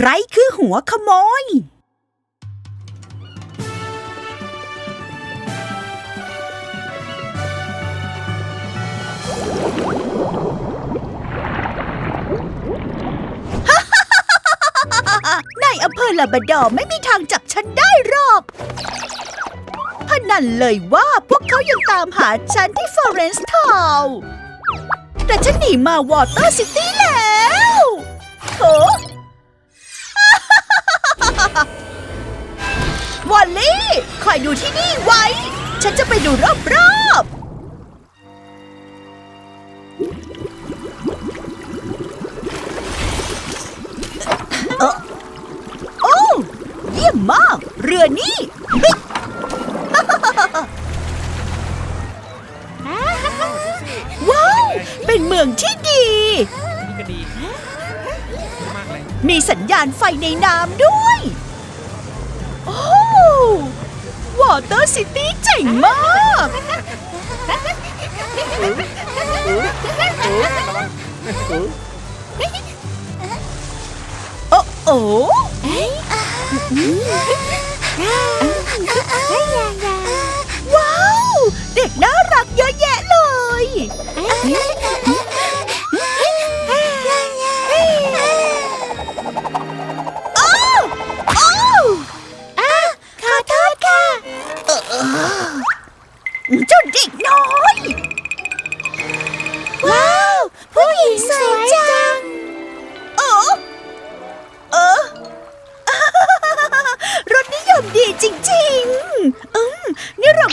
ใครคือหัวขโมยในอำเภอลาบราดอร์ไม่มีทางจับฉันได้หรอกพนันเลยว่าพวกเขายังตามหาฉันที่ฟลอเรนซ์ทาวน์แต่ฉันหนีมาวอเตอร์ซิตี้ ฉันจะไปดูรอบๆเอ่อโอ้เยี่ยมมาก เรือนี่เฮ้ยว้าว เป็นเมืองที่ดี นี่ก็ดีมากเลย มีสัญญาณไฟในน้ำด้วย โอ้ วอเตอร์ซิตี้เจ๋งมาก โอ้โอ้ว้าว เด็กน่ารักเยอะแยะเลย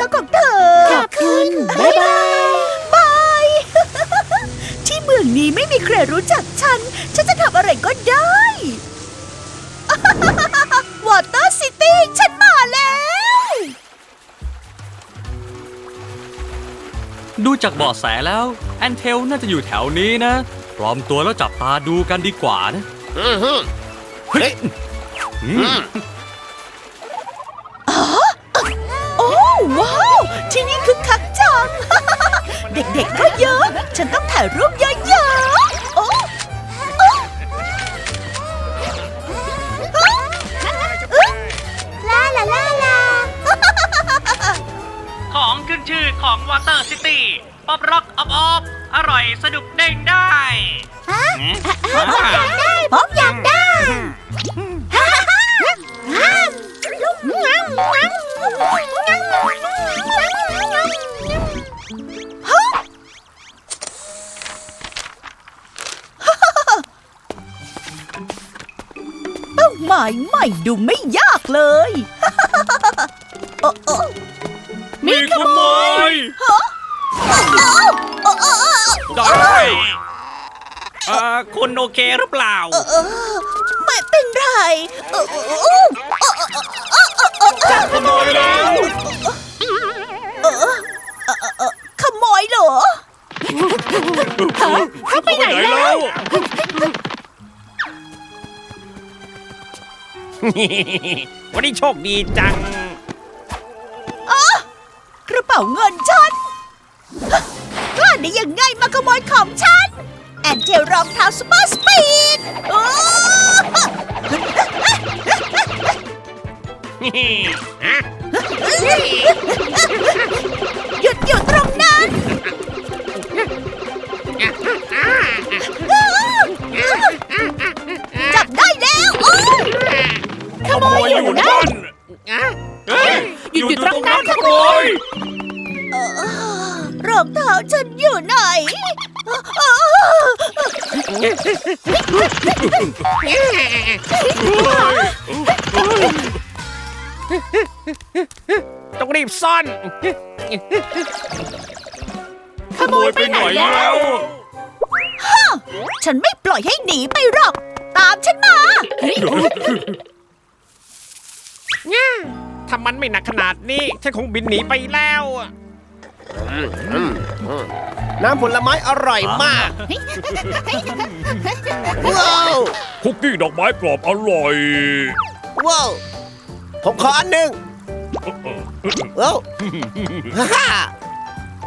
รองเท้าของเธอขอบคุณบ๊ายบายบาย ที่เมืองนี้ไม่มีใครรู้จักฉัน ฉันจะทำอะไรก็ได้ วอเตอร์ซิตี้ฉันมาแล้ว ดูจากเบาะแสแล้ว แอนเทลน่าจะอยู่แถวนี้นะปลอมตัวแล้วจับตาดูกันดีกว่านะ อือฮึเฮ้ยอืม รูปเยาหมายใหม่ดูไม่ยากเลยโอ้โอ้มีขโมยได้เอ่อคุณโอเคหรือเปล่าเออไม่เป็นไรเออเออเออจับขโมยแล้วเออเออเออขโมยเหรอ เขาไปไหนแล้ว วันนี้โชคดีจัง กระเป๋าเงินฉันกล้าได้ยังไงมาขโมยของฉัน แอนเจลรองเท้าซูเปอร์สปีดโอ้ฮะหยุดอยู่ตรงนั้นจั ขโมยอยู่นั่นอะเฮ้ยอยู่ตรงนั้นขโมยเอ่อรองเท้าฉันอยู่ไหนเอ่อต้องรีบซ่อนขโมยไปไหนแล้ว ฉันไม่ปล่อยให้หนีไปหรอก ตามฉันมา ถ้ามันไม่หนักขนาดนี้ ฉันคงบินหนีไปแล้วอะน้ำผลไม้อร่อยมากว้าวคุกกี้ดอกไม้กรอบอร่อยว้าวผมขออันหนึ่งว้าวฮ่า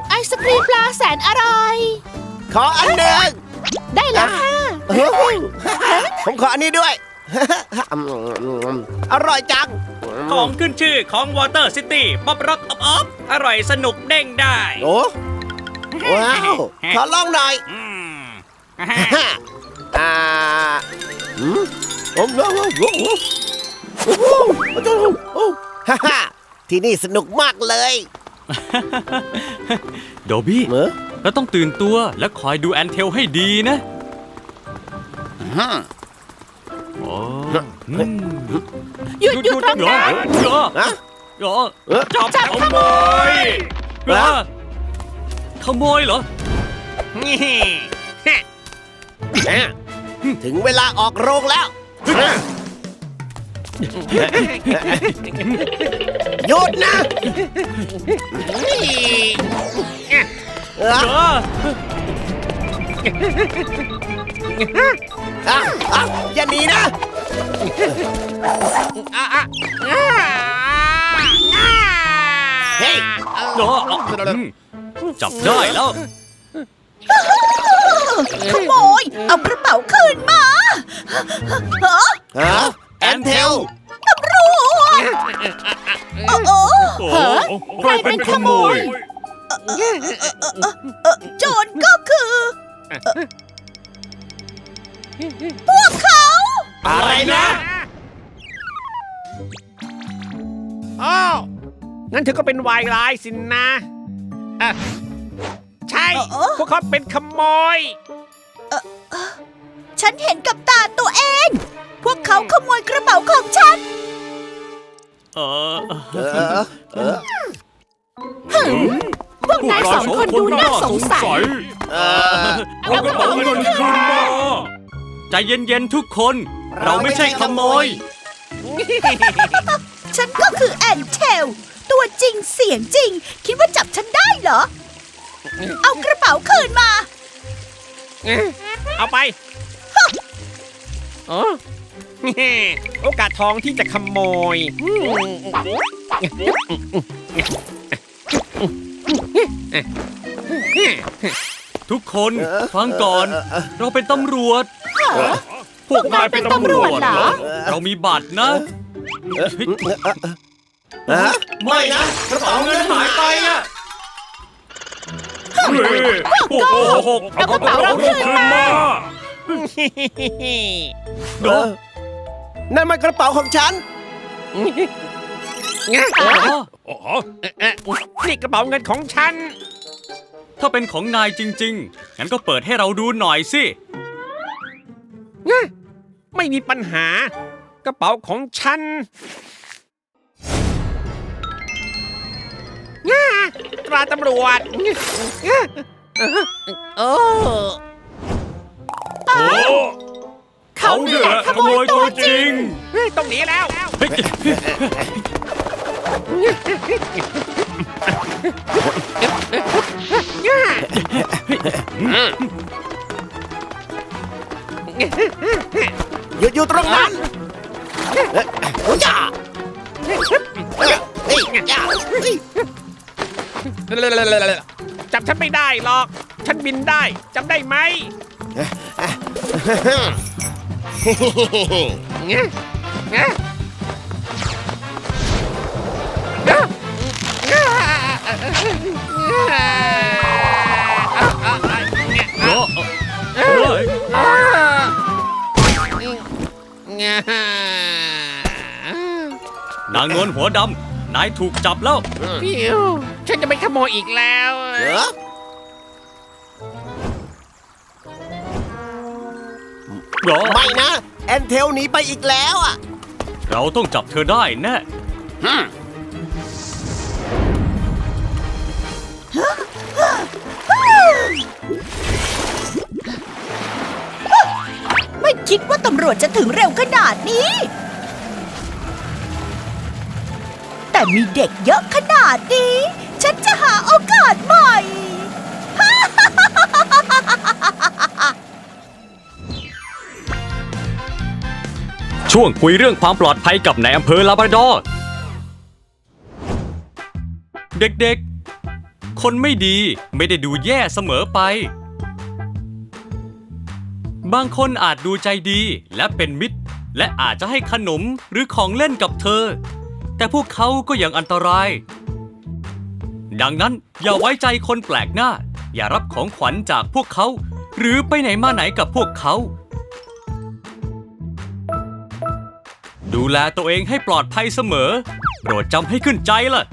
ไอศครีมปลาแสนอร่อย ขออันหนึ่งได้แล้วค่ะผมขออันนี้ด้วย อร่อยจัง ของขึ้นชื่อของวอเตอร์ซิตี้ป๊อปร็อกอบอฟอร่อยสนุกเด้งได้ โอ้ว้าว ขอลองหน่อยอืมอ่าอืมโอ้โหโอ้โหโอ้โหโอ้โหโอ้โหฮ่าฮ่าที่นี่สนุกมากเลยโดบี้เหรอเราต้องตื่นตัวและคอยดูแอนเทลให้ดีนะโอ้อืม หยุดหยุดตรงเหรอนั้นเหรอฮะเหรอเออจับขโมยเหรอขโมยเหรอนี่แหมถึงเวลาออกโรงแล้วหยุดนะเออเหรอ อะอะอย่าหนีนะเฮ้ยเหรออืมจับได้แล้ว ขโมย เอากระเป๋าคืนมาฮะฮะแอนเทลตำรวจโอ้โหโอ้ใครเป็นขโมยเออโจรก็คือเอ่อ พวกเขา อะไรนะอ้าวงั้นเธอก็เป็นวายร้ายสินนะอะใช่พวกเขาเป็นขโมย ฉันเห็นกับตาตัวเอง พวกเขาขโมยกระเป๋าของฉัน เออเออเออพวกนายสองคนดูน่าสงสัย เออเอากระเป๋าเงินคืนมา ใจเย็นๆทุกคน เราไม่ใช่ขโมย ฉันก็คือแอนเทลตัวจริงเสียงจริง คิดว่าจับฉันได้เหรอ เอากระเป๋าคืนมา เอาไปเออโอกาสทองที่จะขโมย ทุกคนฟังก่อน เราเป็นตำรวจ พวกนายเป็นตำรวจเหรอ เรามีบัตรนะ ฮะไม่นะกระเป๋าเงินหายไปอะพวกโกหกเอากระเป๋าเราคืนมาเนาะนั่นมันกระเป๋าของฉัน นี่กระเป๋าเงินของฉัน ถ้าเป็นของนายจริง ๆ งั้นก็เปิดให้เราดูหน่อยสิ ไม่มีปัญหากระเป๋าของฉันง่าตราตำรวจเออเขาเนี่ยขโมยตัวจริงเฮ้ยต้องหนีแล้ว หยุดอยู่ตรงนั้นเอ๊ะจ้าเฮ้ยจ้าเฮ้ยจับฉันไม่ได้หรอก ฉันบินได้จำได้ไหมเงี้ยเงี้ยเเฮ้ยนางนวลหัวดำนายถูกจับแล้วพิวฉันจะไม่ขโมยอีกแล้วเหรอเหรอไม่นะ แอนเทลหนีไปอีกแล้วอะ เราต้องจับเธอได้แน่ไม่ำรวจจะถึงเร็วขนาดนี้ แต่มีเด็กเยอะขนาดนี้ ฉันจะหาโอกาสใหม่ ช่วงคุยเรื่องความปลอดภัยกับนายอำเภอลาบราดอร์เด็กๆ คนไม่ดีไม่ได้ดูแย่เสมอไป บางคนอาจดูใจดีและเป็นมิตร และอาจจะให้ขนมหรือของเล่นกับเธอ แต่พวกเขาก็ยังอันตราย ดังนั้นอย่าไว้ใจคนแปลกหน้า อย่ารับของขวัญจากพวกเขา หรือไปไหนมาไหนกับพวกเขา ดูแลตัวเองให้ปลอดภัยเสมอ โปรดจำให้ขึ้นใจล่ะ